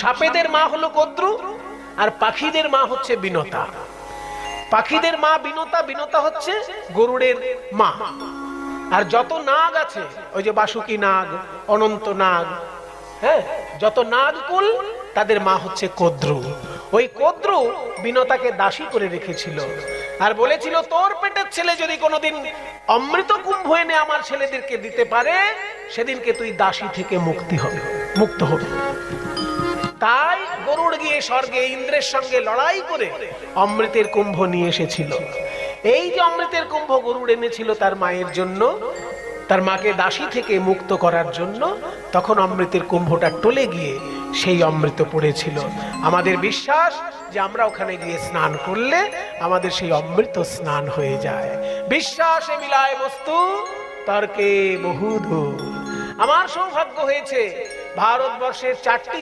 সাপেদের মা হলো কদ্রু আর পাখিদের মা হচ্ছে বিনতা। পাখিদের মা বিনতা বিনতা হচ্ছে গরুড়ের মা। আর যত নাগ আছে, ওই যে বাসুকি নাগ, অনন্ত নাগ হ্যাঁ যত নাগকুল তাদের মা হচ্ছে কদ্রু। ওই কদ্রু বিনতাকে দাসী করে রেখেছিল আর বলেছিল, তোর পেটের ছেলে যদি কোনোদিন অমৃত কুম্ভ এনে আমার ছেলেদেরকে দিতে পারে, সেদিনকে তুই দাসী থেকে মুক্তি হবে, মুক্ত হবে। তাই গরুড় গিয়ে স্বর্গে ইন্দ্রের সঙ্গে লড়াই করে অমৃতের কুম্ভ নিয়ে এসেছিল। এই যে অমৃতের কুম্ভ গরুড় এনেছিল তার মায়ের জন্য, তার মাকে দাসী থেকে মুক্ত করার জন্য, তখন অমৃতের কুম্ভটা টলে গিয়ে সেই অমৃত পড়েছিল। আমাদের বিশ্বাস যে আমরা ওখানে গিয়ে স্নান করলে আমাদের সেই অমৃত স্নান হয়ে যায়। বিশ্বাসে মিলায় বস্তু তর্কে বহুদূর। আমার সৌভাগ্য হয়েছে ভারতবর্ষের চারটি